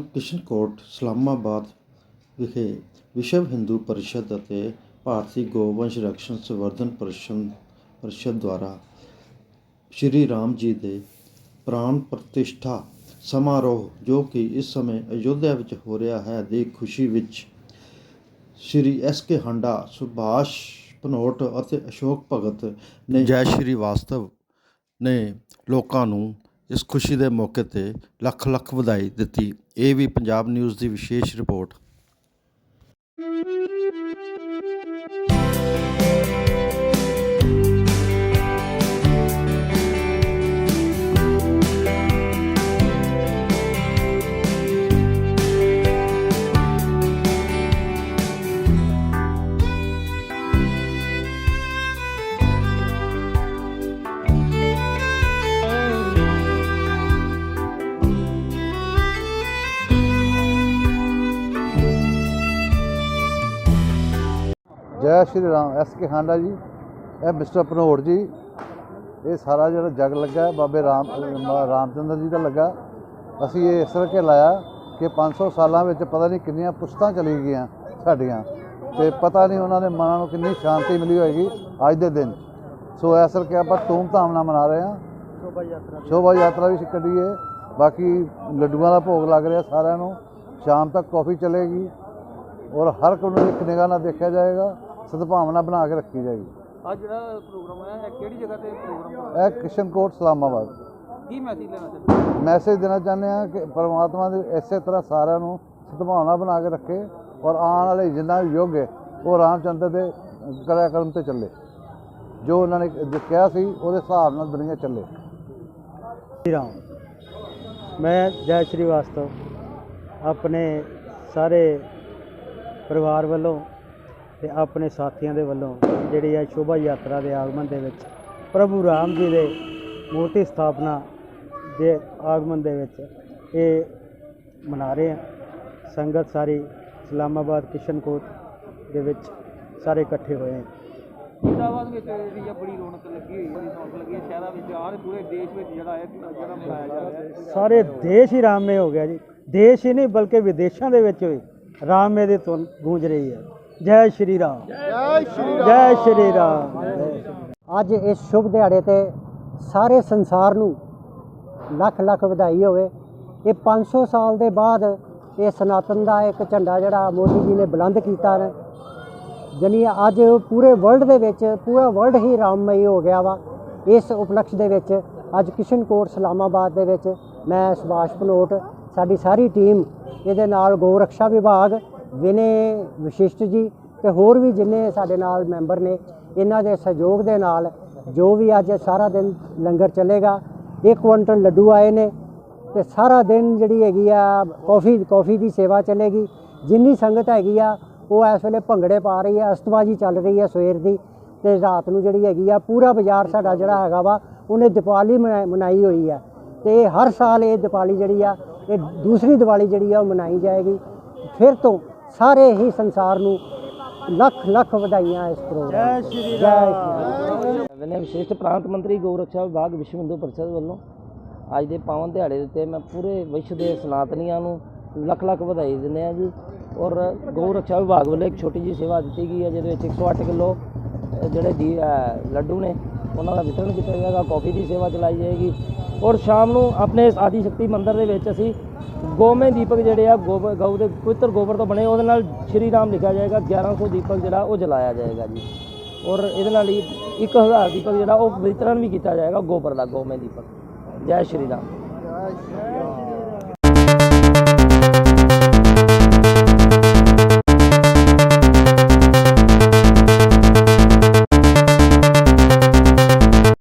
ਕਿਸ਼ਨਕੋਟ ਇਸਲਾਮਾਬਾਦ ਵਿਖੇ ਵਿਸ਼ਵ ਹਿੰਦੂ ਪਰਿਸ਼ਦ ਅਤੇ ਭਾਰਤੀ ਗੋਵੰਸ਼ ਰਕਸ਼ਣ ਸੰਵਰਧਨ ਪਰਿਸ਼ਦ ਪਰਿਸ਼ਦ ਦੁਆਰਾ ਸ਼੍ਰੀ ਰਾਮ ਜੀ ਦੇ ਪ੍ਰਾਣ ਪ੍ਰਤਿਸ਼ਠਾ ਸਮਾਰੋਹ, ਜੋ ਕਿ ਇਸ ਸਮੇਂ ਅਯੋਧਿਆ ਵਿੱਚ ਹੋ ਰਿਹਾ ਹੈ, ਦੀ ਖੁਸ਼ੀ ਵਿੱਚ ਸ਼੍ਰੀ ਐਸ ਕੇ ਹੰਡਾ, ਸੁਭਾਸ਼ ਪਨੋਟ ਅਤੇ ਅਸ਼ੋਕ ਭਗਤ ਨੇ ਜੈ ਸ਼੍ਰੀ ਵਾਸਤਵ ਨੇ ਲੋਕਾਂ ਨੂੰ ਇਸ ਖੁਸ਼ੀ ਦੇ ਮੌਕੇ ਤੇ ਲੱਖ ਲੱਖ ਵਧਾਈ ਦਿੱਤੀ। ਇਹ ਵੀ ਪੰਜਾਬ ਨਿਊਜ਼ ਦੀ ਵਿਸ਼ੇਸ਼ report. Jai Shri Ram S K Handa ji, ਇਹ ਮਿਸਟਰ ਪਨੋੜ ਜੀ, ਇਹ ਸਾਰਾ ਜਿਹੜਾ ਜਗ ਲੱਗਾ ਬਾਬੇ ਰਾਮ ਅਹ ਰਾਮਚੰਦਰ ਜੀ ਦਾ ਲੱਗਾ। ਅਸੀਂ ਇਹ ਇਸ ਕਰਕੇ ਲਾਇਆ ਕਿ 500 ਸਾਲਾਂ ਵਿੱਚ ਪਤਾ ਨਹੀਂ ਕਿੰਨੀਆਂ ਪੁਸ਼ਤਾਂ ਚਲੀ ਗਈਆਂ ਸਾਡੀਆਂ ਤੇ ਪਤਾ ਨਹੀਂ ਉਹਨਾਂ ਦੇ ਮਨਾਂ ਨੂੰ ਕਿੰਨੀ ਸ਼ਾਂਤੀ ਮਿਲੀ ਹੋਏਗੀ ਅੱਜ ਦੇ ਦਿਨ। ਸੋ ਇਸ ਕਰਕੇ ਆਪਾਂ ਧੂਮ-ਧਾਮ ਨਾਲ ਮਨਾ ਰਹੇ ਹਾਂ। ਸ਼ੋਭਾ ਯਾਤਰਾ ਸ਼ੋਭਾ ਯਾਤਰਾ ਵੀ ਕੱਢੀ ਹੈ ਬਾਕੀ ਲੱਡੂਆਂ ਦਾ ਭੋਗ ਲੱਗ ਰਿਹਾ ਸਾਰਿਆਂ ਨੂੰ। ਸ਼ਾਮ ਤੱਕ ਕਾਫੀ ਚਲੇਗੀ। ਔਰ ਹਰ ਕੋਈ ਨੂੰ ਇੱਕ ਨਿਗਾਹ ਨਾਲ ਦੇਖਿਆ ਜਾਏਗਾ। ਸਦਭਾਵਨਾ ਬਣਾ ਕੇ ਰੱਖੀ ਜਾਏਗੀ। ਅੱਜ ਜਿਹੜਾ ਪ੍ਰੋਗਰਾਮ ਹੋਇਆ ਇਹ ਕਿਹੜੀ ਜਗ੍ਹਾ ਤੇ ਪ੍ਰੋਗਰਾਮ ਹੋਇਆ? ਇਹ ਕਿਸ਼ਨਕੋਟ ਇਸਲਾਮਾਬਾਦ ਕੀ ਮੈਸੇਜ ਲੈਣਾ ਚਾਹੁੰਦੇ ਹੋ? ਮੈਸੇਜ ਦੇਣਾ ਚਾਹੁੰਦੇ ਹਾਂ ਕਿ ਪਰਮਾਤਮਾ ਦੇ ਇਸੇ ਤਰ੍ਹਾਂ ਸਾਰਿਆਂ ਨੂੰ ਸਦਭਾਵਨਾ ਬਣਾ ਕੇ ਰੱਖੇ ਔਰ ਆਉਣ ਵਾਲੇ ਜਿੰਨਾ ਵੀ ਯੁੱਗ ਹੈ ਉਹ ਰਾਮਚੰਦਰ ਦੇ ਕਿਰਿਆਕਰਮ ਤੇ ਚੱਲੇ। ਜੋ ਉਹਨਾਂ ਨੇ ਕਿਹਾ ਸੀ ਉਹਦੇ ਹਿਸਾਬ ਨਾਲ ਦੁਨੀਆ ਚੱਲੇ। ਸ਼੍ਰੀ ਰਾਮ। ਮੈਂ ਜੈ ਸ਼੍ਰੀ ਵਾਸਤਵ। ਆਪਣੇ ਸਾਰੇ ਪਰਿਵਾਰ ਵੱਲੋਂ ਤੇ ਆਪਣੇ ਸਾਥੀਆਂ ਦੇ ਵੱਲੋਂ ਜਿਹੜੀ ਹੈ ਸ਼ੋਭਾ ਯਾਤਰਾ ਦੇ ਆਗਮਨ ਦੇ ਵਿੱਚ ਪ੍ਰਭੂ ਰਾਮ ਜੀ ਦੇ ਮੂਰਤੀ ਸਥਾਪਨਾ ਦੇ ਆਗਮਨ ਦੇ ਵਿੱਚ ਇਹ ਮਨਾ ਰਹੇ ਹਾਂ। ਸੰਗਤ ਸਾਰੀ ਇਸਲਾਮਾਬਾਦ ਕਿਸ਼ਨਕੋਟ ਦੇ ਵਿੱਚ ਸਾਰੇ ਇਕੱਠੇ ਹੋਏ ਹਾਂ। ਫਰੀਦਾਬਾਦ ਵਿੱਚ ਜਿਹੜੀ ਆ ਬੜੀ ਰੌਣਕ ਲੱਗੀ ਹੋਈ ਬੜੀ ਰੌਣਕ ਲੱਗੀ ਹੈ ਸ਼ਹਿਰਾਂ ਵਿੱਚ ਆਹ ਪੂਰੇ ਦੇਸ਼ ਵਿੱਚ ਜਿਹੜਾ ਹੈ ਜਿਹੜਾ ਮਨਾਇਆ ਜਾ ਰਿਹਾ। ਹੈ ਸਾਰੇ ਦੇਸ਼ ਹੀ ਰਾਮਮय ਹੋ ਗਿਆ ਜੀ। ਦੇਸ਼ ਹੀ ਨਹੀਂ ਬਲਕਿ ਵਿਦੇਸ਼ਾਂ ਦੇ ਵਿੱਚ ਵੀ ਰਾਮਮय ਦੀ ਧੁਨ ਗੂੰਜ ਰਹੀ ਹੈ। ਜੈ ਸ਼੍ਰੀ ਰਾਮ। ਜੈ ਸ਼੍ਰੀ ਰਾਮ। ਅੱਜ ਇਸ ਸ਼ੁਭ ਦਿਹਾੜੇ ਤੇ ਸਾਰੇ ਸੰਸਾਰ ਨੂੰ ਲੱਖ ਲੱਖ ਵਧਾਈ ਹੋਵੇ। ਇਹ 500 ਸਾਲ ਦੇ ਬਾਅਦ ਇਹ ਸਨਾਤਨ ਦਾ ਇੱਕ ਝੰਡਾ ਜਿਹੜਾ ਮੋਦੀ ਜੀ ਨੇ ਬੁਲੰਦ ਕੀਤਾ ਹੈ। ਜਾਣੀ ਅੱਜ ਪੂਰੇ ਵਰਲਡ ਦੇ ਵਿੱਚ ਪੂਰਾ ਵਰਲਡ ਹੀ ਰਾਮਮਈ ਹੋ ਗਿਆ ਵਾ। ਇਸ ਉਪਲਕਸ਼ ਦੇ ਵਿੱਚ ਅੱਜ ਕਿਸ਼ਨਕੋਟ ਇਸਲਾਮਾਬਾਦ ਦੇ ਵਿੱਚ ਮੈਂ ਸੁਭਾਸ਼ ਭਨੋਟ ਸਾਡੀ ਸਾਰੀ ਟੀਮ ਇਹਦੇ ਨਾਲ ਗੋ ਰੱਖਿਆ ਵਿਭਾਗ ਵਿਨੇ ਵਿਸ਼ਿਸ਼ਟ ਜੀ ਤੇ ਹੋਰ ਵੀ ਜਿੰਨੇ ਸਾਡੇ ਨਾਲ ਮੈਂਬਰ ਨੇ, ਇਹਨਾਂ ਦੇ ਸਹਿਯੋਗ ਦੇ ਨਾਲ ਜੋ ਵੀ ਅੱਜ ਸਾਰਾ ਦਿਨ ਲੰਗਰ ਚੱਲੇਗਾ, ਇੱਕ ਕੁਇੰਟਲ ਲੱਡੂ ਆਏ ਨੇ ਤੇ ਸਾਰਾ ਦਿਨ ਜਿਹੜੀ ਹੈਗੀ ਆ ਕਾਫੀ ਕਾਫੀ ਦੀ ਸੇਵਾ ਚੱਲੇਗੀ। ਜਿੰਨੀ ਸੰਗਤ ਹੈਗੀ ਆ, ਉਹ ਇਸ ਵੇਲੇ ਭੰਗੜੇ ਪਾ ਰਹੀ ਹੈ ਅਸਤਵਾਜੀ ਚੱਲ ਰਹੀ ਹੈ ਸਵੇਰ ਦੀ ਤੇ ਰਾਤ ਨੂੰ ਜਿਹੜੀ ਹੈਗੀ ਆ, ਪੂਰਾ ਬਾਜ਼ਾਰ ਸਾਡਾ ਜਿਹੜਾ ਹੈਗਾ ਵਾ, ਉਹਨੇ ਦੀਪਾਵਲੀ ਮਨਾ- ਮਨਾਈ ਹੋਈ ਆ। ਤੇ ਹਰ ਸਾਲ ਇਹ ਦੀਪਾਵਲੀ ਜਿਹੜੀ ਆ, ਇਹ ਦੂਸਰੀ ਦੀਵਾਲੀ ਜਿਹੜੀ ਆ, ਉਹ ਮਨਾਈ ਜਾਏਗੀ। ਫਿਰ ਤੋਂ ਸਾਰੇ ਹੀ ਸੰਸਾਰ ਨੂੰ ਲੱਖ ਲੱਖ ਵਧਾਈਆਂ ਇਸ ਪ੍ਰੋਗਰਾਮ ਜੈ ਸ਼੍ਰੀ ਰਾਮ। ਮੈਨੇ ਵਿਸ਼ਿਸ਼ਟ ਪ੍ਰਾਂਤ ਮੰਤਰੀ ਗਊ ਰੱਖਿਆ ਵਿਭਾਗ ਵਿਸ਼ਵ ਹਿੰਦੂ ਪਰਿਸ਼ਦ ਵੱਲੋਂ ਅੱਜ ਦੇ ਪਾਵਨ ਦਿਹਾੜੇ ਦੇ ਉੱਤੇ ਮੈਂ ਪੂਰੇ ਵਿਸ਼ਵ ਦੇ ਸਨਾਤਨੀਆਂ ਨੂੰ ਲੱਖ ਲੱਖ ਵਧਾਈ ਦਿੰਦੇ ਆ ਜੀ। ਔਰ ਗਊ ਰੱਖਿਆ ਵਿਭਾਗ ਵੱਲੋਂ ਇੱਕ ਛੋਟੀ ਜਿਹੀ ਸੇਵਾ ਦਿੱਤੀ ਗਈ ਹੈ ਜਿਹਦੇ ਵਿੱਚ 108 ਕਿਲੋ ਜਿਹੜੇ ਅ, ਲੱਡੂ ਨੇ ਉਹਨਾਂ ਦਾ ਵਿਤਰਨ ਕੀਤਾ ਜਾਏਗਾ ਕਾਫੀ ਦੀ ਸੇਵਾ ਚਲਾਈ ਜਾਏਗੀ। ਔਰ ਸ਼ਾਮ ਨੂੰ ਆਪਣੇ ਇਸ ਆਦਿ ਸ਼ਕਤੀ ਮੰਦਿਰ ਦੇ ਵਿੱਚ ਅਸੀਂ ਗੋਮੇ ਦੀਪਕ ਜਿਹੜੇ ਆ ਗੋਬਰ ਗਊ ਦੇ ਪਵਿੱਤਰ ਗੋਬਰ ਤੋਂ ਬਣੇ, ਉਹਦੇ ਨਾਲ ਸ਼੍ਰੀ ਰਾਮ ਲਿਖਿਆ ਜਾਏਗਾ 1100 ਦੀਪਕ ਜਿਹੜਾ ਉਹ ਜਲਾਇਆ ਜਾਏਗਾ ਜੀ। ਔਰ ਇਹਦੇ ਨਾਲ ਹੀ 1000 ਦੀਪਕ ਜਿਹੜਾ ਉਹ ਵਿਤਰਨ ਵੀ ਕੀਤਾ ਜਾਏਗਾ ਗੋਬਰ ਦਾ, ਗੋਮੇ ਦੀਪਕ। ਜੈ ਸ਼੍ਰੀ ਰਾਮ।